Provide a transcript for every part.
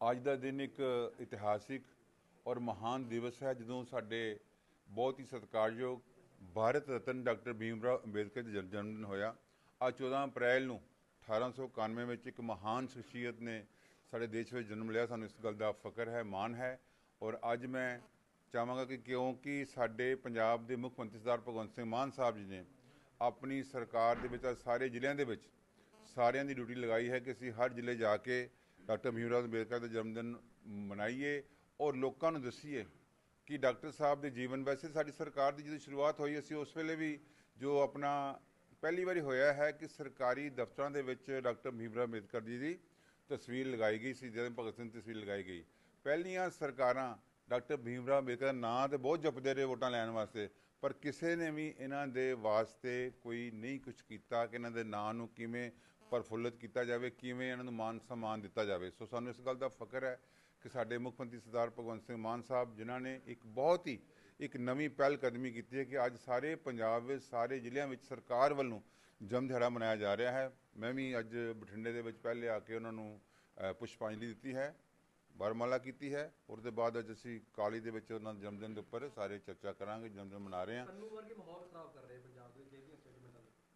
ਅੱਜ ਦਾ ਦਿਨ ਇੱਕ ਇਤਿਹਾਸਿਕ ਔਰ ਮਹਾਨ ਦਿਵਸ ਹੈ, ਜਦੋਂ ਸਾਡੇ ਬਹੁਤ ਹੀ ਸਤਿਕਾਰਯੋਗ ਭਾਰਤ ਰਤਨ ਡਾਕਟਰ ਭੀਮ ਰਾਓ ਅੰਬੇਦਕਰ ਦਾ ਜਨ- ਜਨਮ ਦਿਨ ਹੋਇਆ। ਅੱਜ 14 ਅਪ੍ਰੈਲ ਨੂੰ 1891 ਵਿੱਚ ਇੱਕ ਮਹਾਨ ਸ਼ਖਸੀਅਤ ਨੇ ਸਾਡੇ ਦੇਸ਼ ਵਿੱਚ ਜਨਮ ਲਿਆ। ਸਾਨੂੰ ਇਸ ਗੱਲ ਦਾ ਫਖਰ ਹੈ, ਮਾਣ ਹੈ ਔਰ ਅੱਜ ਮੈਂ ਚਾਹਾਂਗਾ ਕਿ ਕਿਉਂਕਿ ਸਾਡੇ ਪੰਜਾਬ ਦੇ ਮੁੱਖ ਮੰਤਰੀ ਸਰਦਾਰ ਭਗਵੰਤ ਸਿੰਘ ਮਾਨ ਸਾਹਿਬ ਜੀ ਨੇ ਆਪਣੀ ਸਰਕਾਰ ਦੇ ਵਿੱਚ ਸਾਰੇ ਜ਼ਿਲ੍ਹਿਆਂ ਦੇ ਵਿੱਚ ਸਾਰਿਆਂ ਦੀ ਡਿਊਟੀ ਲਗਾਈ ਹੈ ਕਿ ਅਸੀਂ ਹਰ ਜ਼ਿਲ੍ਹੇ ਜਾ ਕੇ ਡਾਕਟਰ ਭੀਮਰਾਓ ਅੰਬੇਦਕਰ ਦਾ ਜਨਮ ਦਿਨ ਮਨਾਈਏ ਔਰ ਲੋਕਾਂ ਨੂੰ ਦੱਸੀਏ ਕਿ ਡਾਕਟਰ ਸਾਹਿਬ ਦੇ ਜੀਵਨ ਵੈਸੇ ਸਾਡੀ ਸਰਕਾਰ ਦੀ ਜਦੋਂ ਸ਼ੁਰੂਆਤ ਹੋਈ, ਅਸੀਂ ਉਸ ਵੇਲੇ ਵੀ ਜੋ ਆਪਣਾ ਪਹਿਲੀ ਵਾਰੀ ਹੋਇਆ ਹੈ ਕਿ ਸਰਕਾਰੀ ਦਫ਼ਤਰਾਂ ਦੇ ਵਿੱਚ ਡਾਕਟਰ ਭੀਮਰਾਓ ਅੰਬੇਦਕਰ ਜੀ ਦੀ ਤਸਵੀਰ ਲਗਾਈ ਗਈ ਸੀ ਜਦੋਂ ਭਗਤ ਸਿੰਘ ਦੀ ਤਸਵੀਰ ਲਗਾਈ ਗਈ। ਪਹਿਲੀਆਂ ਸਰਕਾਰਾਂ ਡਾਕਟਰ ਭੀਮਰਾਓ ਅੰਬੇਦਕਰ ਨਾਂ ਤੇ ਬਹੁਤ ਜਪਦੇ ਰਹੇ ਵੋਟਾਂ ਲੈਣ ਵਾਸਤੇ, ਪਰ ਕਿਸੇ ਨੇ ਵੀ ਇਹਨਾਂ ਦੇ ਵਾਸਤੇ ਕੋਈ ਨਹੀਂ ਕੁਝ ਕੀਤਾ, ਕਿ ਇਹਨਾਂ ਦੇ ਨਾਂ ਨੂੰ ਕਿਵੇਂ ਪ੍ਰਫੁੱਲਤ ਕੀਤਾ ਜਾਵੇ, ਕਿਵੇਂ ਇਹਨਾਂ ਨੂੰ ਮਾਨ ਸਨਮਾਨ ਦਿੱਤਾ ਜਾਵੇ। ਸੋ ਸਾਨੂੰ ਇਸ ਗੱਲ ਦਾ ਫਖਰ ਹੈ ਕਿ ਸਾਡੇ ਮੁੱਖ ਮੰਤਰੀ ਸਰਦਾਰ ਭਗਵੰਤ ਸਿੰਘ ਮਾਨ ਸਾਹਿਬ, ਜਿਨ੍ਹਾਂ ਨੇ ਇੱਕ ਬਹੁਤ ਹੀ, ਇੱਕ ਨਵੀਂ ਪਹਿਲ ਕਦਮੀ ਕੀਤੀ ਹੈ ਕਿ ਅੱਜ ਸਾਰੇ ਪੰਜਾਬ ਵਿੱਚ, ਸਾਰੇ ਜ਼ਿਲ੍ਹਿਆਂ ਵਿੱਚ ਸਰਕਾਰ ਵੱਲੋਂ ਜਨਮ ਦਿਹਾੜਾ ਮਨਾਇਆ ਜਾ ਰਿਹਾ ਹੈ। ਮੈਂ ਵੀ ਅੱਜ ਬਠਿੰਡੇ ਦੇ ਵਿੱਚ ਪਹਿਲੇ ਆ ਕੇ ਉਹਨਾਂ ਨੂੰ ਪੁਸ਼ਪਾਂਜਲੀ ਦਿੱਤੀ ਹੈ, ਵਰਮਾਲਾ ਕੀਤੀ ਹੈ। ਔਰ ਦੇ ਬਾਅਦ ਅੱਜ ਅਸੀਂ ਕਾਲੀ ਦੇ ਵਿੱਚ ਉਹਨਾਂ ਦੇ ਜਨਮ ਦਿਨ ਦੇ ਉੱਪਰ ਸਾਰੇ ਚਰਚਾ ਕਰਾਂਗੇ ਜਨਮ ਦਿਨ ਮਨਾ ਰਹੇ ਹਾਂ। ਕੰਨੂ ਵਰਗੇ ਮਾਹੌਲ ਖਰਾਬ ਕਰ ਰਹੇ ਪੰਜਾਬ ਦੇ ਜਿਹੜੀਆਂ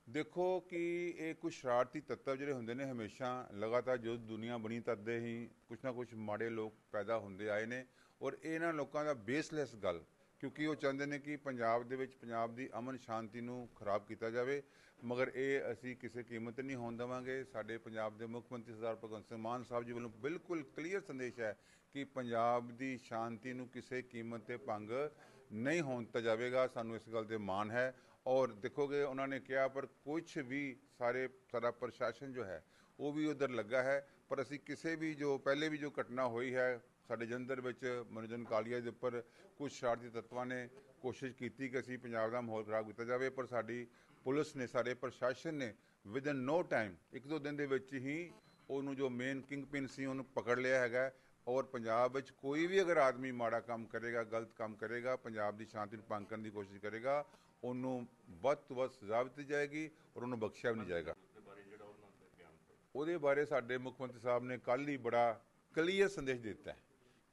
ਦੇਖੋ ਕਿ ਇਹ ਕੁਝ ਸ਼ਰਾਰਤੀ ਤੱਤਵ ਜਿਹੜੇ ਹੁੰਦੇ ਨੇ ਹਮੇਸ਼ਾ ਲਗਾਤਾਰ ਜੋ ਦੁਨੀਆ ਬਣੀ ਤੱਦੇ ਹੀ ਕੁਝ ਨਾ ਕੁਝ ਮਾੜੇ ਲੋਕ ਪੈਦਾ ਹੁੰਦੇ ਆਏ ਨੇ ਔਰ ਇਹਨਾਂ ਲੋਕਾਂ ਦਾ ਬੇਸਲੈਸ ਗੱਲ, ਕਿਉਂਕਿ ਉਹ ਚਾਹੁੰਦੇ ਨੇ ਕਿ ਪੰਜਾਬ ਦੇ ਵਿੱਚ ਪੰਜਾਬ ਦੀ ਅਮਨ ਸ਼ਾਂਤੀ ਨੂੰ ਖਰਾਬ ਕੀਤਾ ਜਾਵੇ, ਮਗਰ ਇਹ ਅਸੀਂ ਕਿਸੇ ਕੀਮਤ ਤੇ ਨਹੀਂ ਹੋਣ ਦੇਵਾਂਗੇ। ਸਾਡੇ ਪੰਜਾਬ ਦੇ ਮੁੱਖ ਮੰਤਰੀ ਸਰਦਾਰ ਭਗਵੰਤ ਸਿੰਘ ਮਾਨ ਸਾਹਿਬ ਜੀ ਵੱਲੋਂ ਬਿਲਕੁਲ ਕਲੀਅਰ ਸੰਦੇਸ਼ ਹੈ ਕਿ ਪੰਜਾਬ ਦੀ ਸ਼ਾਂਤੀ ਨੂੰ ਕਿਸੇ ਕੀਮਤ ਤੇ ਭੰਗ ਨਹੀਂ ਹੋਣ ਦਿੱਤਾ ਜਾਵੇਗਾ। ਸਾਨੂੰ ਇਸ ਗੱਲ ਤੇ ਮਾਣ ਹੈ ਔਰ ਦੇਖੋਗੇ ਉਹਨਾਂ ਨੇ ਕਿਹਾ, ਪਰ ਕੁਝ ਵੀ ਸਾਰੇ ਸਾਰਾ ਪ੍ਰਸ਼ਾਸਨ ਜੋ ਹੈ, ਉਹ ਵੀ ਉਧਰ ਲੱਗਾ ਹੈ। ਪਰ ਅਸੀਂ ਕਿਸੇ ਵੀ ਜੋ, ਪਹਿਲੇ ਵੀ ਜੋ ਘਟਨਾ ਹੋਈ ਹੈ, ਸਾਡੇ ਜਲੰਧਰ ਵਿੱਚ ਮਨੋਜਨ ਕਾਲੀਆ ਦੇ ਉੱਪਰ ਕੁਝ ਸ਼ਰਾਰਤੀ ਤੱਤਵਾਂ ਨੇ ਕੋਸ਼ਿਸ਼ ਕੀਤੀ ਕਿ ਅਸੀਂ ਪੰਜਾਬ ਦਾ ਮਾਹੌਲ ਖਰਾਬ ਕੀਤਾ ਜਾਵੇ, ਪਰ ਸਾਡੀ ਪੁਲਿਸ ਨੇ, ਸਾਡੇ ਪ੍ਰਸ਼ਾਸਨ ਨੇ ਵਿਦਨ ਨੋ ਟਾਈਮ ਇੱਕ ਦੋ ਦਿਨ ਦੇ ਵਿੱਚ ਹੀ ਉਹਨੂੰ ਜੋ ਮੇਨ ਕਿੰਗ ਪਿਨ ਸੀ, ਉਹਨੂੰ ਪਕੜ ਲਿਆ ਹੈਗਾ। ਔਰ ਪੰਜਾਬ ਵਿੱਚ ਕੋਈ ਵੀ ਅਗਰ ਆਦਮੀ ਮਾੜਾ ਕੰਮ ਕਰੇਗਾ, ਗਲਤ ਕੰਮ ਕਰੇਗਾ, ਪੰਜਾਬ ਦੀ ਸ਼ਾਂਤੀ ਨੂੰ ਭੰਗ ਕਰਨ ਦੀ ਕੋਸ਼ਿਸ਼ ਕਰੇਗਾ, ਉਹਨੂੰ ਵੱਧ ਤੋਂ ਵੱਧ ਸਜ਼ਾ ਦਿੱਤੀ ਜਾਏਗੀ ਔਰ ਉਹਨੂੰ ਬਖਸ਼ਿਆ ਵੀ ਨਹੀਂ ਜਾਏਗਾ। ਉਹਦੇ ਬਾਰੇ ਸਾਡੇ ਮੁੱਖ ਮੰਤਰੀ ਸਾਹਿਬ ਨੇ ਕੱਲ ਹੀ ਬੜਾ ਕਲੀਅਰ ਸੰਦੇਸ਼ ਦਿੱਤਾ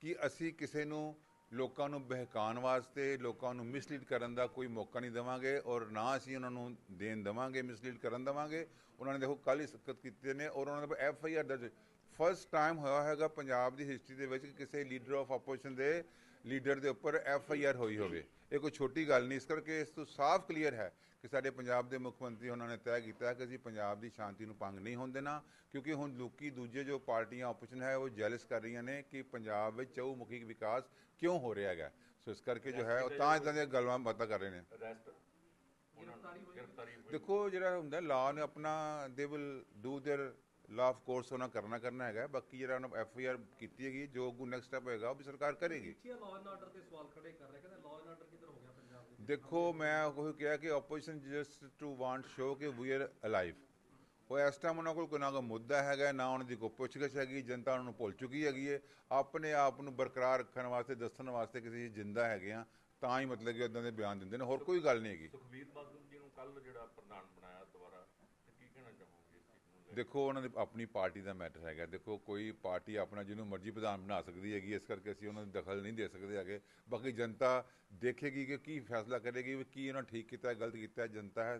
ਕਿ ਅਸੀਂ ਕਿਸੇ ਨੂੰ ਲੋਕਾਂ ਨੂੰ ਬਹਿਕਾਉਣ ਵਾਸਤੇ, ਲੋਕਾਂ ਨੂੰ ਮਿਸਲੀਡ ਕਰਨ ਦਾ ਕੋਈ ਮੌਕਾ ਨਹੀਂ ਦੇਵਾਂਗੇ ਔਰ ਨਾ ਅਸੀਂ ਉਹਨਾਂ ਨੂੰ ਦੇਣ ਦੇਵਾਂਗੇ ਮਿਸਲੀਡ ਕਰਨ ਦੇਵਾਂਗੇ। ਉਹਨਾਂ ਨੇ ਦੇਖੋ ਕੱਲ ਹੀ ਸਖਤ ਕੀਤੇ ਨੇ ਔਰ ਉਹਨਾਂ ਦੇ ਐਫ ਆਈ ਆਰ ਦਰਜ। ਫਸਟ ਟਾਈਮ ਹੋਇਆ ਹੈਗਾ ਪੰਜਾਬ ਦੀ ਹਿਸਟਰੀ ਦੇ ਵਿੱਚ ਕਿਸੇ ਲੀਡਰ ਆਫ ਆਪੋਜੀਸ਼ਨ ਦੇ ਲੀਡਰ ਦੇ ਉੱਪਰ ਐਫ ਆਈ ਆਰ ਹੋਈ ਹੋਵੇ ਇਹ ਕੋਈ ਛੋਟੀ ਗੱਲ ਨਹੀਂ ਇਸ ਕਰਕੇ ਇਸ ਤੋਂ ਸਾਫ਼ ਕਲੀਅਰ ਹੈ ਕਿ ਸਾਡੇ ਪੰਜਾਬ ਦੇ ਮੁੱਖ ਮੰਤਰੀ ਉਹਨਾਂ ਨੇ ਤੈਅ ਕੀਤਾ ਹੈ ਕਿ ਅਸੀਂ ਪੰਜਾਬ ਦੀ ਸ਼ਾਂਤੀ ਨੂੰ ਭੰਗ ਨਹੀਂ ਹੋਣ ਦੇਣਾ ਕਿਉਂਕਿ ਹੁਣ ਲੋਕੀ ਦੂਜੇ ਜੋ ਪਾਰਟੀਆਂ ਆਪੋਜੀਸ਼ਨ ਹੈ ਉਹ ਜੈਲਸ ਕਰ ਰਹੀਆਂ ਨੇ ਕਿ ਪੰਜਾਬ ਵਿੱਚ ਚਹੁਮੁਖੀ ਵਿਕਾਸ ਕਿਉਂ ਹੋ ਰਿਹਾ ਹੈਗਾ ਸੋ ਇਸ ਕਰਕੇ ਜੋ ਹੈ ਉਹ ਤਾਂ ਇਦਾਂ ਦੀਆਂ ਗੱਲਾਂ ਬਾਤਾਂ ਕਰ ਰਹੇ ਨੇ ਗ੍ਰਿਫਤਾਰੀ ਹੋਈ ਦੇਖੋ ਜਿਹੜਾ ਹੁੰਦਾ ਲਾਅ ਨੇ ਆਪਣਾ they will do there of course ਉਹਨਾਂ ਕਰਨਾ ਕਰਨਾ ਹੈਗਾ ਬਾਕੀ ਜਿਹੜਾ ਉਹਨਾਂ ਐਫ ਆਈ ਆਰ ਕੀਤੀ ਹੈਗੀ ਜੋ ਅੱਗੂ ਨੈਕਸਟ ਸਟੈਪ ਹੋਏਗਾ ਉਹ ਵੀ ਸਰਕਾਰ ਕਰੇਗੀ। ਕੀ ਲਾਅ ਐਂਡ ਆਰਡਰ ਤੇ ਸਵਾਲ ਖੜੇ ਕਰ ਰਹੇ ਕਹਿੰਦੇ ਲਾਅ ਐਂਡ ਆਰਡਰ ਕਿੱਧਰ ਹੋ ਗਿਆ ਪੰਜਾਬ ਦੇ ਦੇਖੋ ਮੈਂ ਉਹ ਕਿਹਾ ਕਿ opposition just to want show ਕਿ ਵੀ ਆਰ ਅਲਾਈਵ ਉਹ ਇਸ ਟਾਈਮ ਉਹਨਾਂ ਕੋਲ ਕੋਈ ਨਾ ਕੋਈ ਮੁੱਦਾ ਹੈਗਾ ਨਾ ਉਹਨਾਂ ਦੀ ਕੋਈ ਪੁੱਛਗਿੱਛ ਹੈਗੀ ਜਨਤਾ ਉਹਨਾਂ ਨੂੰ ਭੁੱਲ ਚੁੱਕੀ ਹੈਗੀ ਹੈ ਆਪਣੇ ਆਪ ਨੂੰ ਬਰਕਰਾਰ ਰੱਖਣ ਵਾਸਤੇ ਦੱਸਣ ਵਾਸਤੇ ਕਿਸੇ ਜਿੰਦਾ ਹੈਗੇ ਆ ਤਾਂ ਹੀ ਮਤਲਬ ਕਿ ਇਦਾਂ ਦੇ ਬਿਆਨ ਦਿੰਦੇ ਨੇ ਹੋਰ ਕੋਈ ਗੱਲ ਨਹੀਂ ਹੈਗੀ। ਸੁਖਬੀਰ ਬਾਦਲ ਜੀ ਨੂੰ ਕੱਲ ਜਿਹੜਾ ਪ੍ਰਧਾਨ ਬਣਾਇਆ ਦੁਬਾਰਾ ਕੀ ਕਹਿਣਾ ਚਾਹੋਗੇ? ਲੈ ਦੇਖੋ, ਉਹਨਾਂ ਦੀ ਆਪਣੀ ਪਾਰਟੀ ਦਾ ਮੈਟਰ ਹੈਗਾ। ਦੇਖੋ, ਕੋਈ ਪਾਰਟੀ ਆਪਣਾ ਜਿਹਨੂੰ ਮਰਜ਼ੀ ਪ੍ਰਧਾਨ ਬਣਾ ਸਕਦੀ ਹੈਗੀ, ਇਸ ਕਰਕੇ ਅਸੀਂ ਉਹਨਾਂ ਨੂੰ ਦਖਲ ਨਹੀਂ ਦੇ ਸਕਦੇ ਹੈਗੇ। ਬਾਕੀ ਜਨਤਾ ਦੇਖੇਗੀ ਕਿ ਕੀ ਫੈਸਲਾ ਕਰੇਗੀ, ਵੀ ਕੀ ਉਹਨਾਂ ਠੀਕ ਕੀਤਾ, ਗਲਤ ਕੀਤਾ, ਜਨਤਾ ਹੈ।